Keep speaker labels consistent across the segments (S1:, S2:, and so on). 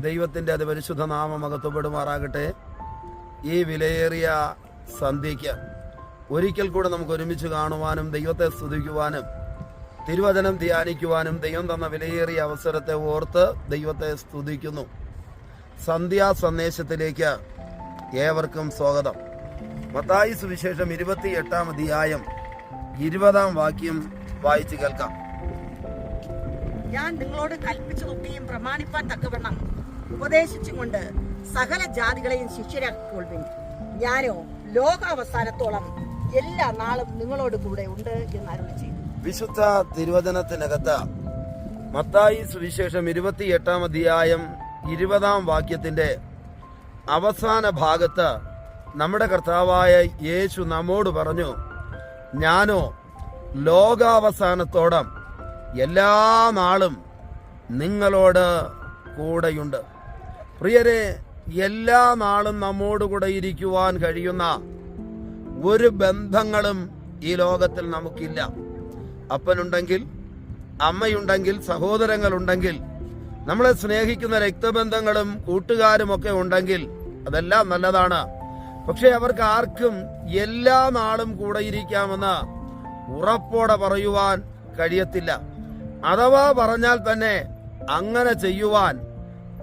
S1: ദൈവത്തിന്റെ അതിപരിശുദ്ധ നാമം അകത്തുപെടുമാറാകട്ടെ ഈ വിലയേറിയ സന്ധ്യയ്ക്ക് ഒരിക്കൽ കൂടെ നമുക്ക് ഒരുമിച്ച് കാണുവാനും ദൈവത്തെ സ്തുതിക്കുവാനും തിരുവചനം ധ്യാനിക്കുവാനും ദൈവം തന്ന വിലയേറിയ അവസരത്തെ ഓർത്ത് ദൈവത്തെ സ്തുതിക്കുന്നു. സന്ധ്യാ സന്ദേശത്തിലേക്ക് ഏവർക്കും സ്വാഗതം. മത്തായി സുവിശേഷം ഇരുപത്തി എട്ടാം അധ്യായം ഇരുപതാം വാക്യം വായിച്ചു കേൾക്കാം.
S2: ഞാൻ നിങ്ങളോട് കൽപ്പിച്ചതൊക്കെയും പ്രമാണിപ്പാൻ തക്കവണ്ണം ഉപദേശിച്ചുകൊണ്ട് സകല ജാതികളെയും ശിഷ്യരാക്കൊള്ളുവിൻ ഞാനോ ലോകാവസാനത്തോളം എല്ലാ നാളും നിങ്ങളോട് കൂടെ ഉണ്ട് എന്ന് അരുളി
S1: വിശുദ്ധ തിരുവചനത്തിനകത്ത് മത്തായി സുവിശേഷം ഇരുപത്തി എട്ടാം അധ്യായം ഇരുപതാം വാക്യത്തിന്റെ അവസാന ഭാഗത്ത് നമ്മുടെ കർത്താവായ യേശു നമ്മോട് പറഞ്ഞു ഞാനോ ലോകാവസാനത്തോടം എല്ലാ നാളും നിങ്ങളോട് കൂടെയുണ്ട്. പ്രിയരെ എല്ലാ നാളും നമ്മോട് കൂടെ ഇരിക്കുവാൻ കഴിയുന്ന ഒരു ബന്ധങ്ങളും ഈ ലോകത്തിൽ നമുക്കില്ല. അപ്പനുണ്ടെങ്കിൽ അമ്മയുണ്ടെങ്കിൽ സഹോദരങ്ങളുണ്ടെങ്കിൽ നമ്മളെ സ്നേഹിക്കുന്ന രക്തബന്ധങ്ങളും കൂട്ടുകാരും ഒക്കെ ഉണ്ടെങ്കിൽ അതെല്ലാം നല്ലതാണ്. പക്ഷെ അവർക്ക് ആർക്കും എല്ലാ നാളും കൂടെ ഇരിക്കാമെന്ന് ഉറപ്പോടെ പറയുവാൻ കഴിയത്തില്ല. അഥവാ പറഞ്ഞാൽ തന്നെ അങ്ങനെ ചെയ്യുവാൻ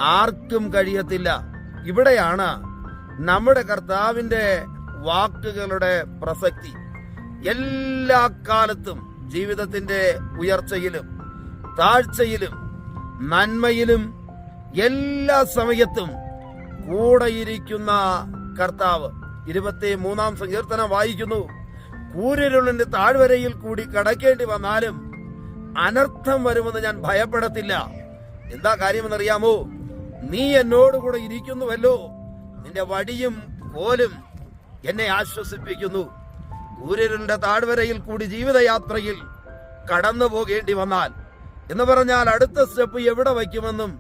S1: ആർക്കും കഴിയത്തില്ല. ഇവിടെയാണ് നമ്മുടെ കർത്താവിന്റെ വാക്കുകളുടെ പ്രസക്തി. എല്ലാ കാലത്തും ജീവിതത്തിന്റെ ഉയർച്ചയിലും താഴ്ചയിലും നന്മയിലും എല്ലാ സമയത്തും കൂടെയിരിക്കുന്ന കർത്താവ്. ഇരുപത്തി മൂന്നാം സങ്കീർത്തനം വായിക്കുന്നു. കൂരിരുളിന്റെ താഴ്വരയിൽ കൂടി കടക്കേണ്ടി വന്നാലും അനർത്ഥം വരുമെന്ന് ഞാൻ ഭയപ്പെടത്തില്ല. എന്താ കാര്യമെന്നറിയാമോ? നീ എന്നോടുകൂടെ ഇരിക്കുന്നുവല്ലോ. നിന്റെ വടിയും കോലും എന്നെ ആശ്വസിപ്പിക്കുന്നു. കൂരിരുളിന്റെ താഴ്വരയിൽ കൂടി ജീവിതയാത്രയിൽ കടന്നു പോകേണ്ടി വന്നാൽ എന്ന് പറഞ്ഞാൽ അടുത്ത സ്റ്റെപ്പ് എവിടെ വയ്ക്കുമെന്നും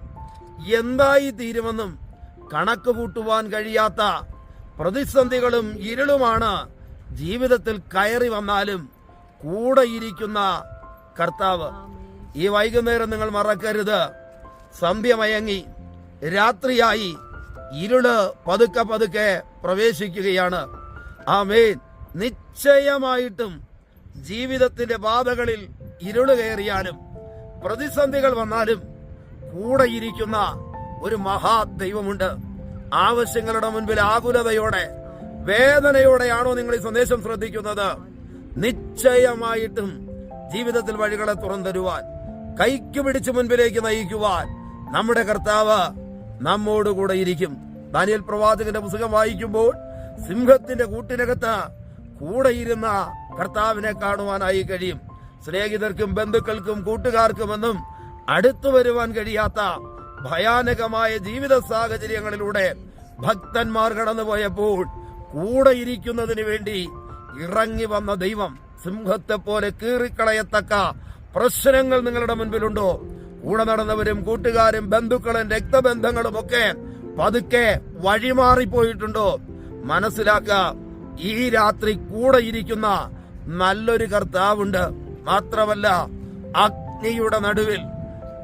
S1: എന്തായി തീരുമെന്നും കണക്ക് കൂട്ടുവാൻ കഴിയാത്ത പ്രതിസന്ധികളും ഇരുളുമാണ് ജീവിതത്തിൽ കയറി വന്നാലും കൂടെ ഇരിക്കുന്ന കർത്താവ്. ഈ വൈകുന്നേരം നിങ്ങൾ മറക്കരുത്. സന്ധ്യ മയങ്ങി രാത്രിയായി ഇരുൾ പതുക്കെ പതുക്കെ പ്രവേശിക്കുകയാണ്. ആമേൻ. നിശ്ചയമായിട്ടും ജീവിതത്തിന്റെ ബാധകളിൽ ഇരുൾ കയറിയാലും പ്രതിസന്ധികൾ വന്നാലും കൂടെയിരിക്കുന്ന ഒരു ഒരു മഹാദൈവമുണ്ട് ആവശ്യങ്ങളുടെ മുൻപിൽ ആകുലതയോടെ വേദനയോടെയാണോ നിങ്ങൾ ഈ സന്ദേശം ശ്രദ്ധിക്കുന്നത്? നിശ്ചയമായിട്ടും ജീവിതത്തിൽ വഴികളെ തുറന്തരുവാൻ കൈക്ക് പിടിച്ചു മുൻപിലേക്ക് നയിക്കുവാൻ നമ്മുടെ കർത്താവ് നമ്മോടുകൂടെ ഇരിക്കും ദാനിയൽ പ്രവാചകന്റെ പുസ്തകം വായിക്കുമ്പോൾ സിംഹത്തിന്റെ കൂട്ടിനകത്ത് കൂടെ ഇരുന്ന കർത്താവിനെ കാണുവാനായി കഴിയും. സ്നേഹിതർക്കും ബന്ധുക്കൾക്കും കൂട്ടുകാർക്കുമെന്നും അടുത്തു വരുവാൻ കഴിയാത്ത ഭയാനകമായ ജീവിത സാഹചര്യങ്ങളിലൂടെ ഭക്തന്മാർ കടന്നുപോയപ്പോൾ കൂടെ ഇരിക്കുന്നതിന് വേണ്ടി ഇറങ്ങി വന്ന ദൈവം സിംഹത്തെ പോലെ കീറിക്കളയത്തക്ക പ്രശ്നങ്ങൾ നിങ്ങളുടെ മുൻപിലുണ്ടോ? കൂടെ നടന്നവരും കൂട്ടുകാരും ബന്ധുക്കളും രക്തബന്ധങ്ങളും ഒക്കെ പതുക്കെ വഴിമാറിപ്പോയിട്ടുണ്ടോ? മനസ്സിലാക്കുക ഈ രാത്രി കൂടെ ഇരിക്കുന്ന നല്ലൊരു കർത്താവുണ്ട്. മാത്രമല്ല അഗ്നിയുടെ നടുവിൽ.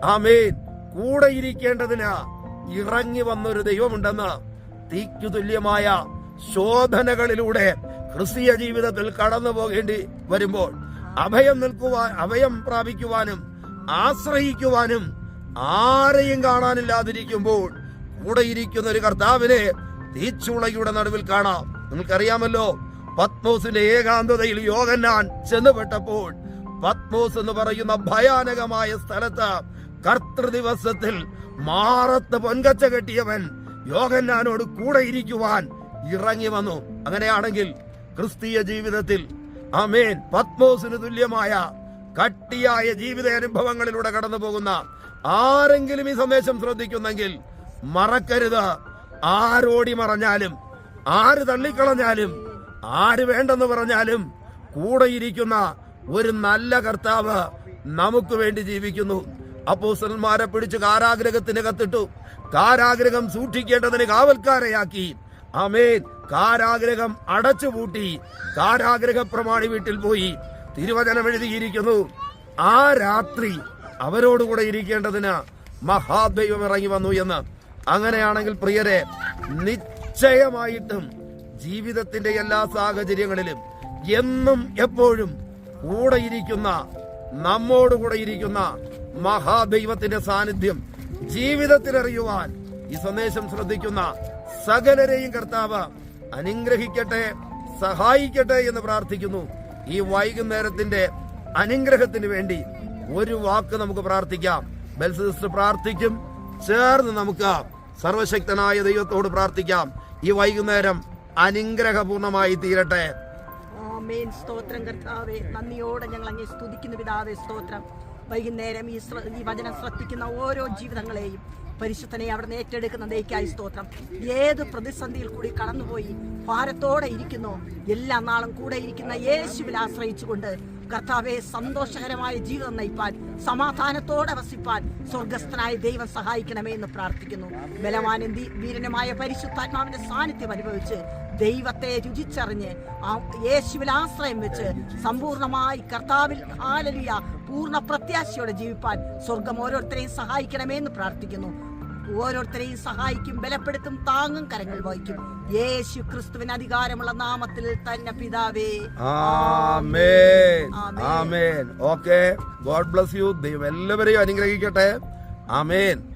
S1: ആമേൻ. കൂടെ ഇരിക്കേണ്ടതിന് ഇറങ്ങി വന്നൊരു ദൈവമുണ്ടെന്ന് തീക്കു തുല്യമായ ശോധനകളിലൂടെ ക്രിസ്തീയ ജീവിതത്തിൽ കടന്നു പോകേണ്ടി വരുമ്പോൾ അഭയം നിൽക്കുവാൻ അഭയം പ്രാപിക്കുവാനും ആശ്രയിക്കുവാനും ആരെയും കാണാനില്ലാതിരിക്കുമ്പോൾ കൂടെ ഇരിക്കുന്ന ഒരു കർത്താവിനെ തീച്ചുളയുടെ നടുവിൽ കാണാം. നിങ്ങൾക്കറിയാമല്ലോ പത്മോസിന്റെ ഏകാന്തതയിൽ യോഗന്നാൻ ചെന്നുപെട്ടപ്പോൾ പത്മോസ് എന്ന് പറയുന്ന ഭയാനകമായ സ്ഥലത്ത് കർത്തൃ ദിവസത്തിൽ മാറത്ത് പൊൻകച്ച കെട്ടിയവൻ യോഗന്നാനോട് കൂടെ ഇരിക്കുവാൻ ഇറങ്ങി വന്നു. അങ്ങനെയാണെങ്കിൽ ക്രിസ്തീയ ജീവിതത്തിൽ അമേൻ പത്മോസിന് തുല്യമായ കട്ടിയായ ജീവിത അനുഭവങ്ങളിലൂടെ കടന്നു പോകുന്ന ആരെങ്കിലും ഈ സന്ദേശം ശ്രദ്ധിക്കുന്നെങ്കിൽ മറക്കരുത്. ആരോടി മറഞ്ഞാലും ആര് തള്ളിക്കളഞ്ഞാലും ആര് വേണ്ടെന്ന് പറഞ്ഞാലും കൂടെയിരിക്കുന്ന ഒരു നല്ല കർത്താവ് നമുക്ക് വേണ്ടി ജീവിക്കുന്നു. അപ്പോസന്മാരെ പിടിച്ച് കാരാഗ്രഹത്തിന് കത്തിട്ടു കാരാഗ്രഹം സൂക്ഷിക്കേണ്ടതിന് കാവൽക്കാരെയാക്കി. അമേൻ കാരാഗ്രഹം അടച്ചുപൂട്ടി കാരാഗ്രഹ പ്രമാണി വീട്ടിൽ പോയി തിരുവചനം എഴുതിയിരിക്കുന്നു. ആ രാത്രി അവരോടുകൂടെ ഇരിക്കേണ്ടതിന് മഹാദൈവം ഇറങ്ങി വന്നു എന്ന്. അങ്ങനെയാണെങ്കിൽ പ്രിയരെ നിശ്ചയമായിട്ടും ജീവിതത്തിന്റെ എല്ലാ സാഹചര്യങ്ങളിലും എന്നും എപ്പോഴും കൂടെ ഇരിക്കുന്ന നമ്മോട് കൂടെ ഇരിക്കുന്ന മഹാദൈവത്തിന്റെ സാന്നിധ്യം ജീവിതത്തിൽ അറിയുവാൻ ഈ സന്ദേശം ശ്രദ്ധിക്കുന്ന സകലരെയും കർത്താവ് അനുഗ്രഹിക്കട്ടെ സഹായിക്കട്ടെ എന്ന് പ്രാർത്ഥിക്കുന്നു. ഈ വൈകുന്നേരത്തിന്റെ അനുഗ്രഹത്തിന് വേണ്ടി ഒരു വാക്ക് നമുക്ക് പ്രാർത്ഥിക്കാം. ബൽസിസ്റ്റർ പ്രാർത്ഥിക്കും. ചേർന്ന് നമുക്ക് സർവശക്തനായ ദൈവത്തോട് പ്രാർത്ഥിക്കാം. ഈ വൈകുന്നേരം അനുഗ്രഹപൂർണമായി തീരട്ടെ.
S2: സ്തോത്രം കർത്താവേ നന്ദിയോടെ ഞങ്ങൾ അങ്ങേ സ്തുതിക്കുന്നു പിതാവേ സ്തോത്രം. വൈകുന്നേരം ഈ ഈ വചനം ശ്രദ്ധിക്കുന്ന ഓരോ ജീവിതങ്ങളെയും പരിശുദ്ധനെ അവിടുന്ന് ഏറ്റെടുക്കുന്ന ദൈക്കായി സ്തോത്രം. ഏത് പ്രതിസന്ധിയിൽ കൂടി കടന്നുപോയി ഭാരത്തോടെ ഇരിക്കുന്നു എല്ലാ നാളും കൂടെ ഇരിക്കുന്ന യേശുവിൽ ആശ്രയിച്ചുകൊണ്ട് കർത്താവെ സന്തോഷകരമായ ജീവിതം നയിപ്പാൻ സമാധാനത്തോടെ വസിപ്പാൻ സ്വർഗസ്ഥനായ ദൈവം സഹായിക്കണമേ എന്ന് പ്രാർത്ഥിക്കുന്നു. ബലവാനന്തി വീരനുമായ പരിശുദ്ധാത്മാവിന്റെ സാന്നിധ്യം അനുഭവിച്ച് ദൈവത്തെ രുചിച്ചറിഞ്ഞ് യേശുവിൽ ആശ്രയം വെച്ച് സമ്പൂർണമായി കർത്താവിൽ ആലലിയ പൂർണ പ്രത്യാശയോടെ ജീവിപ്പാൻ സ്വർഗം ഓരോരുത്തരെയും സഹായിക്കണമേ എന്ന് പ്രാർത്ഥിക്കുന്നു. ഓരോരുത്തരെയും സഹായിക്കും ബലപ്പെടുത്തും താങ്ങും കരങ്ങൾ വഹിക്കും യേശു ക്രിസ്തുവിന് അധികാരമുള്ള നാമത്തിൽ തന്നെ പിതാവേ. ആമേൻ.
S1: ആമേൻ. ഓക്കെ. God bless you. ദൈവം എല്ലാവരെയും അനുഗ്രഹിക്കട്ടെ. ആമേൻ.